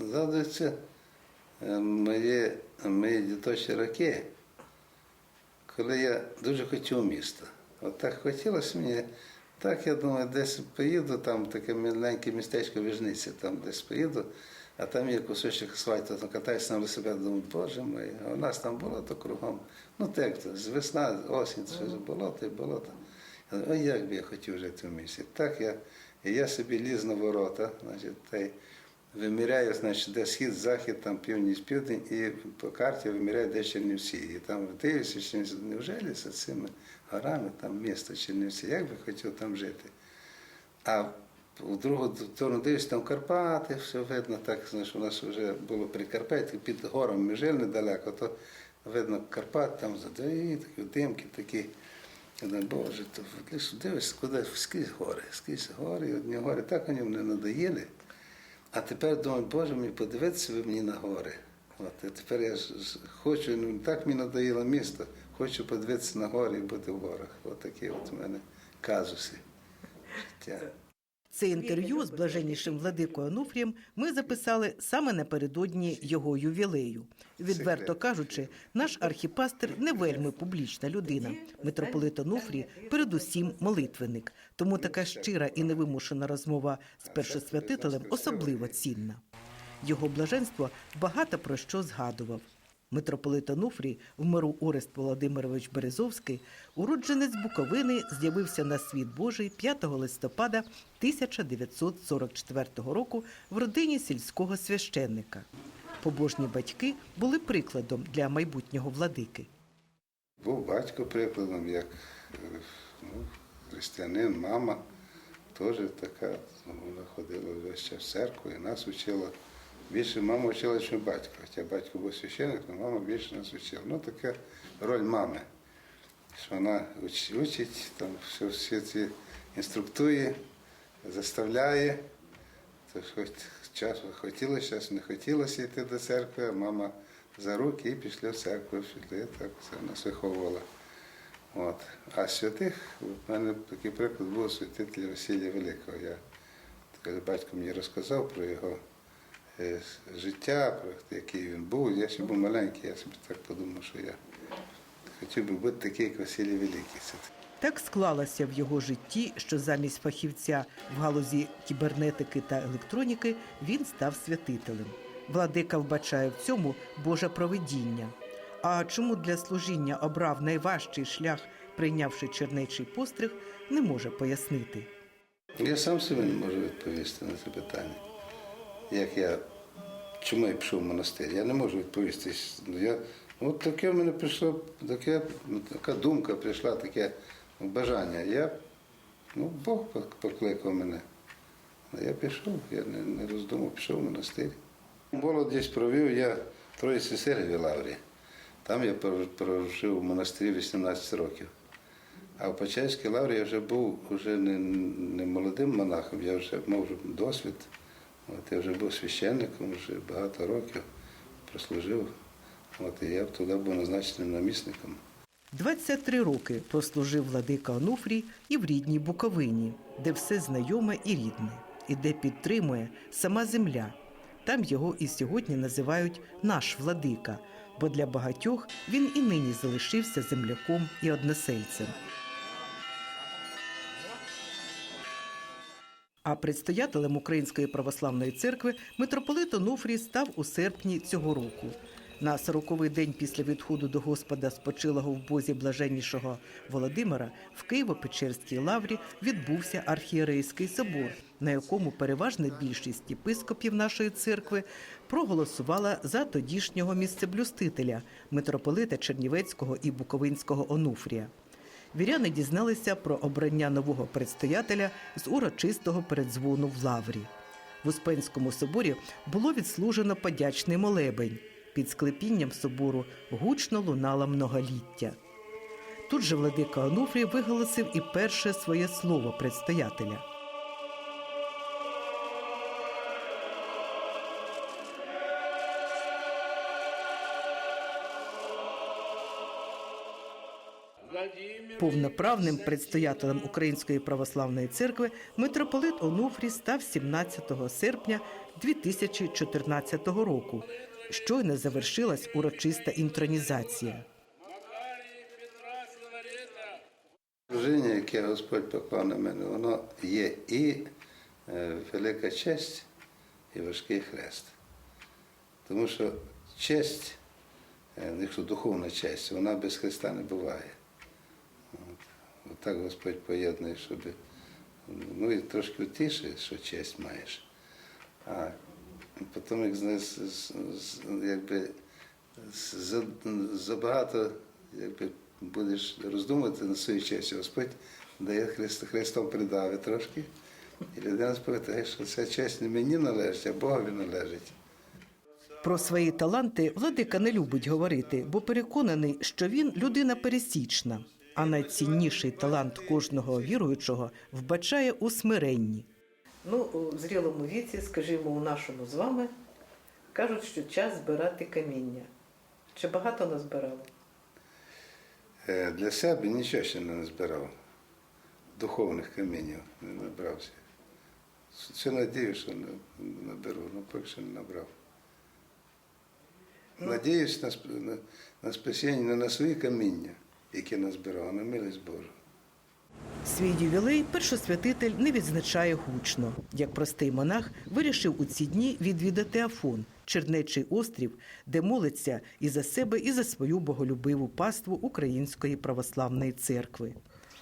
Згадуються е, мої, мої діточі роки, коли я дуже хотів міста. От так хотілося мені. Так, я думаю, десь поїду, там таке маленьке містечко Віжниця, там десь поїду, а там є кусочок асфальту, там катаюся на велосипеді, думаю, боже мій, а у нас там болото кругом. Ну так, то, з весна, осінь, щось болото і болото. Я думаю, Ой, як би я хотів жити в місті. Так я, я собі ліз на ворота, значить, та й виміряю, значить, де схід, захід, там північ, південь, і по карті виміряю, де Чернівці. І там дивлюся, Чернівці, невже з цими горами, там місто Чернівці, як би хотів там жити. А у другу сторону дивлюся, там Карпати, все видно, так, знаєш, у нас вже було Прикарпаття, під горами ми жили недалеко, то видно Карпат, там задаї, такі димки такі. Я думаю, Боже, то дивишся, куди скрізь гори, скрізь гори, одні гори, так вони мене надоїли. А тепер думаю, Боже мій, подивитися ви мені на гори. От, а тепер я ж хочу, ну так мені надоїло місто, хочу подивитися на гори і бути в горах. От от у мене казуси життя. Це інтерв'ю з блаженнішим владикою Онуфрієм ми записали саме напередодні його ювілею. Відверто кажучи, наш архіпастир не вельми публічна людина. Митрополит Онуфрій передусім молитвенник. Тому така щира і невимушена розмова з першосвятителем особливо цінна. Його блаженство багато про що згадував. Митрополит Онуфрій в миру Орест Володимирович Березовський, уродженець Буковини, з'явився на світ Божий 5 листопада 1944 року в родині сільського священника. Побожні батьки були прикладом для майбутнього владики. Був батько прикладом, як ну, християнин, мама теж така, вона ходила весь в церкву і нас вчила. Більше мама вчила, ніж батько. Хоча батько був священник, але мама більше нас вчила. Ну, така роль мами, що вона учить, там все, всі ці інструктує, заставляє. То хоч часу хотілося, час не хотілося йти до церкви, а мама за руки і пішли в церкву, пішли, так це нас виховувала. От. А святих, в мене такий приклад був святителя Василія Великого. Я батько мені розказав про його життя, про який він був. Я ще був маленький, я собі так подумав, що я хотів би бути такий, як Василій Великий. Так склалося в його житті, що замість фахівця в галузі кібернетики та електроніки він став святителем. Владика вбачає в цьому Боже провидіння. А чому для служіння обрав найважчий шлях, прийнявши чернечий постриг, не може пояснити. Я сам собі не можу відповісти на це питання. Як я, чому я пішов в монастир? Я не можу відповісти. Я, от таке в мене прийшло, таке, така думка прийшла, таке бажання. Я, ну, Бог покликав мене. Я пішов, я не, не роздумав, пішов в монастир. Молодість провів я в Троїці Сергії Лаврі. Там я прожив в монастирі 18 років. А в Почаївській лаврі я вже був вже не, не молодим монахом, я вже мав досвід. От, я вже був священником, вже багато років прослужив. От, і я туди був назначеним намісником. 23 роки прослужив владика Онуфрій і в рідній Буковині, де все знайоме і рідне, і де підтримує сама земля. Там його і сьогодні називають наш владика, бо для багатьох він і нині залишився земляком і односельцем. А предстоятелем Української православної церкви митрополит Онуфрій став у серпні цього року. На 40-й день після відходу до Господа спочилого в Бозі блаженнішого Володимира в Києво-Печерській лаврі відбувся архієрейський собор, на якому переважна більшість єпископів нашої церкви проголосувала за тодішнього місцеблюстителя митрополита Чернівецького і Буковинського Онуфрія. Віряни дізналися про обрання нового предстоятеля з урочистого передзвону в лаврі. В Успенському соборі було відслужено подячний молебень. Під склепінням собору гучно лунала многоліття. Тут же владика Онуфрій виголосив і перше своє слово предстоятеля. Повноправним предстоятелем Української православної церкви митрополит Онуфрій став 17 серпня 2014 року. Щойно завершилась урочиста інтронізація. Служіння, яке Господь поклав на мене, воно є і е, велика честь, і важкий хрест. Тому що честь, е, якщо духовна честь, вона без Христа не буває. Так Господь поєднує, щоб ну і трошки втішує, що честь маєш. А потім, як якби за- забагато якби, будеш роздумувати над своєю честю, Господь дає Христ, Христом придави трошки. І людина спитає, що ця честь не мені належить, а Богові належить. Про свої таланти владика не любить говорити, бо переконаний, що він людина пересічна. А найцінніший талант кожного віруючого вбачає у смиренні. Ну, у зрілому віці, скажімо, у нашому з вами, кажуть, що час збирати каміння. Чи багато назбирали? Е, Для себе нічого ще не назбирав. Духовних камінів не набрався. Все надію, що не наберу, але поки що не набрав. Надіюсь на, на, на спасіння не на свої каміння, які назбирав, а на милість Божу. Свій ювілей першосвятитель не відзначає гучно. Як простий монах вирішив у ці дні відвідати Афон, Чернечий острів, де молиться і за себе, і за свою боголюбиву паству Української православної церкви.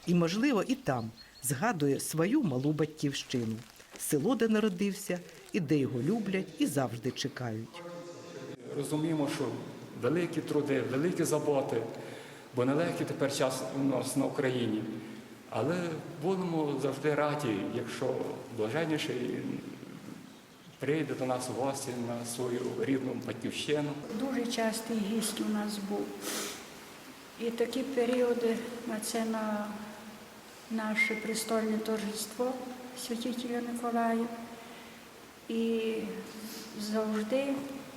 І, можливо, і там згадує свою малу батьківщину, село, де народився, і де його люблять і завжди чекають. Розуміємо, що великі труди, великі заботи, бо нелегкий тепер час у нас на Україні. Але будемо завжди раді, якщо блаженніший прийде до нас у гості на свою рідну батьківщину. Дуже частий гість у нас був. І такі періоди на це на наше престольне торжество святителя Миколая. І завжди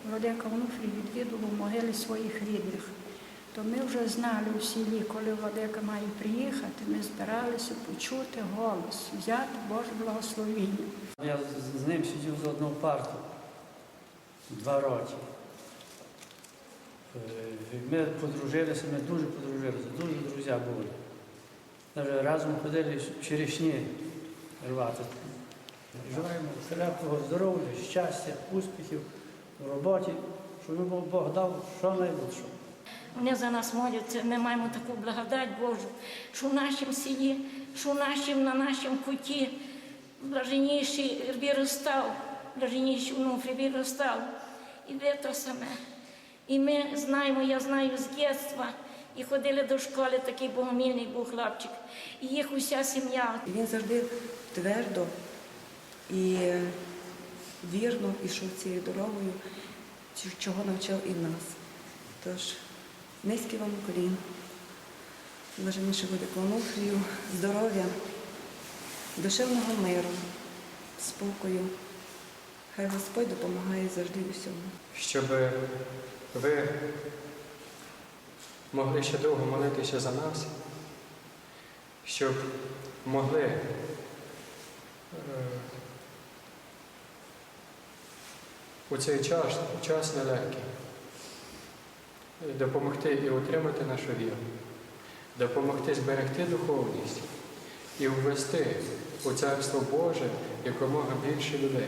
Владика Онуфрій відвідував могили своїх рідних. То ми вже знали у селі, коли Владика має приїхати, ми збиралися почути голос, взяти Боже благословіння. Я з- з ним сидів за одну парту два роки. Е, Ми подружилися, ми дуже подружилися, дуже друзі були. Навіть разом ходили черешні рвати. Желаємо крепкого здоров'я, щастя, успіхів у роботі, щоб Бог дав що-небудь. Вони за нас моляться, ми маємо таку благодать Божу, що в нашому селі, що в нашому, на нашому куті блаженніший виростав, блаженніший онуфрій виростав. І ви то саме. І ми знаємо, я знаю з дитинства, і ходили до школи, такий богомільний був хлопчик. І їх уся сім'я. Він завжди твердо і вірно йшов цією дорогою, чого навчив і нас. Тож низький вам колін, блаженніше буде Онуфрію, здоров'я, душевного миру, спокою. Хай Господь допомагає завжди в усьому. щоб ви могли ще довго молитися за нас, щоб могли е, у цей час, час нелегкий, допомогти і утримати нашу віру, допомогти зберегти духовність і ввести у Царство Боже якомога більше людей.